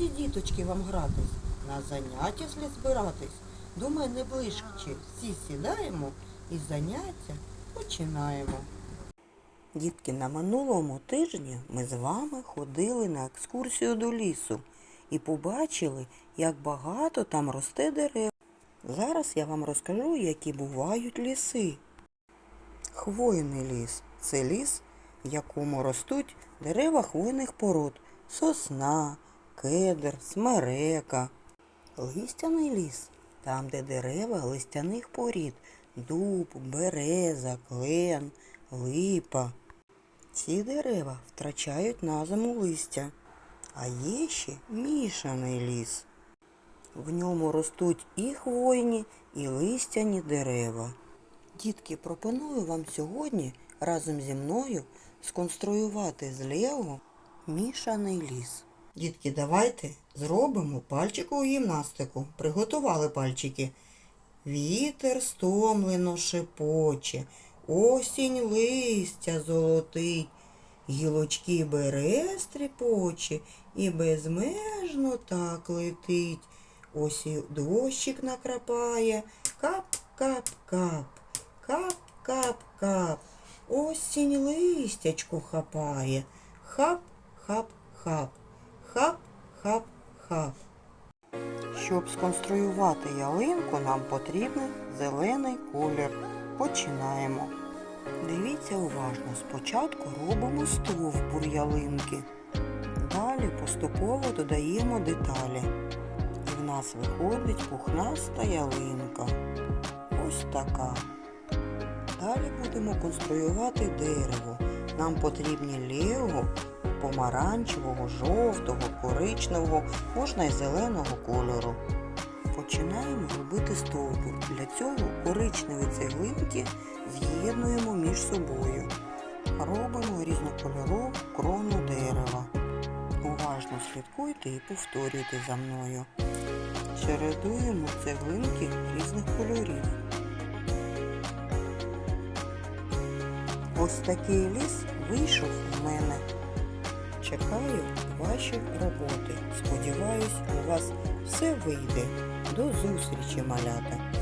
тоді, діточки, вам гратись? На заняття слід збиратись. До мене ближче всі сідаємо і заняття починаємо. Дітки, на минулому тижні ми з вами ходили на екскурсію до лісу і побачили, як багато там росте дерев. Зараз я вам розкажу, які бувають ліси. Хвойний ліс це ліс, в якому ростуть дерева хвойних пород сосна, кедр, смерека. Листяний ліс там, де дерева листяних порід дуб, береза, клен, липа. Ці дерева втрачають на зиму листя, а є ще мішаний ліс. В ньому ростуть і хвойні, і листяні дерева. Дітки, пропоную вам сьогодні разом зі мною сконструювати з Лего мішаний ліс. Дітки, давайте зробимо пальчикову гімнастику. Приготували пальчики. Вітер стомлено шепоче, осінь листя золотить, гілочки берез тріпоче і безмежно так летить. Ось і дощик накрапає, кап-кап-кап, кап-кап-кап. Осінь листячко хапає, хап-хап-хап, хап-хап-хап. Щоб сконструювати ялинку, нам потрібен зелений колір. Починаємо. Дивіться уважно. Спочатку робимо стовбур ялинки. Далі поступово додаємо деталі. І в нас виходить пухнаста ялинка. Ось така. Далі будемо конструювати дерево. Нам потрібні лего помаранчевого, жовтого, коричневого, можна й зеленого кольору. Починаємо робити стовбур. Для цього коричневі цеглинки з'єднуємо між собою. Робимо різнокольорову крону дерева. Уважно слідкуйте і повторюйте за мною. Чередуємо цеглинки різних кольорів. Ось такий ліс вийшов у мене. Чекаю ваші роботи. Сподіваюсь, у вас все вийде. До зустрічі, малята!